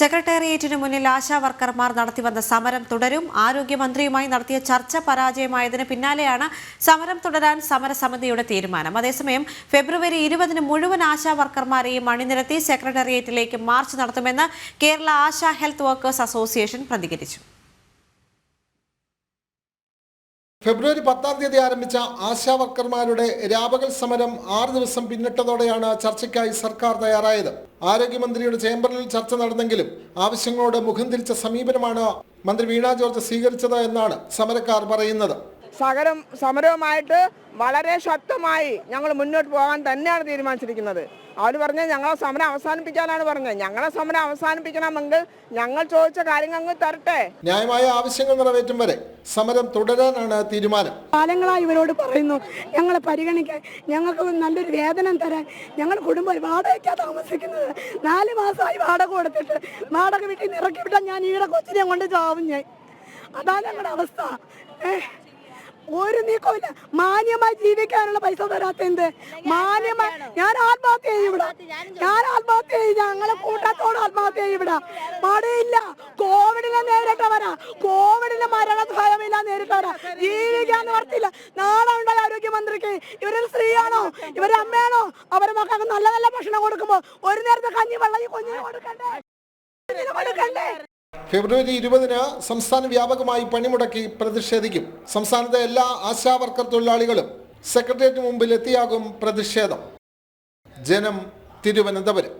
സെക്രട്ടേറിയറ്റിന് മുന്നിൽ ആശാ വർക്കർമാർ നടത്തിവന്ന സമരം തുടരും. ആരോഗ്യമന്ത്രിയുമായി നടത്തിയ ചർച്ച പരാജയമായതിന് പിന്നാലെയാണ് സമരം തുടരാൻ സമരസമിതിയുടെ തീരുമാനം. അതേസമയം ഫെബ്രുവരി ഇരുപതിന് മുഴുവൻ ആശാ വർക്കർമാരെയും അണിനിരത്തി സെക്രട്ടേറിയറ്റിലേക്ക് മാർച്ച് നടത്തുമെന്ന് Kerala ASHA health workers association പ്രതികരിച്ചു. ഫെബ്രുവരി പത്താം തീയതി ആരംഭിച്ച ആശാ വർക്കർമാരുടെ രാപകൽ സമരം ആറ് ദിവസം പിന്നിട്ടതോടെയാണ് ചർച്ചയ്ക്കായി സർക്കാർ തയ്യാറായത്. ആരോഗ്യമന്ത്രിയുടെ ചേംബറിൽ ചർച്ച നടന്നെങ്കിലും ആവശ്യങ്ങളോട് മുഖം തിരിച്ച സമീപനമാണ് മന്ത്രി വീണ ജോർജ് സ്വീകരിച്ചത് എന്നാണ് സമരക്കാർ പറയുന്നത്. സകരം സമരവുമായിട്ട് വളരെ ശക്തമായി ഞങ്ങൾ മുന്നോട്ട് പോകാൻ തന്നെയാണ് തീരുമാനിച്ചിരിക്കുന്നത്. അവർ പറഞ്ഞ് ഞങ്ങളെ സമരം അവസാനിപ്പിക്കാനാണ് പറഞ്ഞത്. ഞങ്ങളെ സമരം അവസാനിപ്പിക്കണമെങ്കിൽ ഞങ്ങൾ ചോദിച്ച കാര്യങ്ങൾ അങ്ങ് തരട്ടെ. ന്യായമായ ആവശ്യങ്ങൾ നിറവേറ്റും വരെ സമരം തുടരാനാണ് തീരുമാനം. കാലങ്ങളായി ഇവരോട് പറയുന്നു ഞങ്ങളെ പരിഗണിക്കാൻ ഞങ്ങൾക്ക് നല്ലൊരു വേതനം തരാൻ ഞങ്ങൾ കുടുംബം വാടകയ്ക്കാണ് താമസിക്കുന്നത്. നാല് മാസമായി വാടക കൊടുത്തിട്ട് വാടക വീട്ടിൽ നിന്ന് ഇറക്കി വിട്ടാൽ ഞാൻ ഈടെ കൊച്ചിനെ കൊണ്ട് ചാവും ഞാൻ. അതാണ് ഞങ്ങളുടെ അവസ്ഥ. ഏ ഒരു നീക്കമില്ല മാന്യമായി ജീവിക്കാനുള്ള പൈസ തരാത്ത എന്ത്? മാന്യമായി ഞാൻ ആത്മഹത്യ ചെയ്യും ഇവിടെ. ഞാൻ ആത്മഹത്യ ചെയ്യും. ഞങ്ങളെ കൂട്ടത്തോട് ആത്മഹത്യ ചെയ്യും ഇവിടെ. മടിയില്ല. കോവിഡിനെ നേരിട്ടവരാ കോവിഡിന്റെ മരണ ഭയമില്ല നേരിട്ടവരാ ജീവിക്കാൻ വർത്തില്ല നാളെ ഉണ്ടായ ആരോഗ്യമന്ത്രിക്ക്. ഇവരൊരു സ്ത്രീയാണോ? ഇവർ അമ്മയാണോ? അവരെ മക്കൾക്ക് നല്ല നല്ല ഭക്ഷണം കൊടുക്കുമ്പോ ഒരു നേരത്തെ കഞ്ഞി വെള്ളം ഈ കുഞ്ഞിന് കൊടുക്കണ്ടേ? കൊടുക്കണ്ടേ? ഫെബ്രുവരി ഇരുപതിന് സംസ്ഥാന വ്യാപകമായി പണിമുടക്കി പ്രതിഷേധിക്കും. സംസ്ഥാനത്തെ എല്ലാ ആശാവർക്കർ തൊഴിലാളികളും സെക്രട്ടേറിയറ്റ് മുമ്പിൽ എത്തിയാകും പ്രതിഷേധം. ജനം തിരുവനന്തപുരം.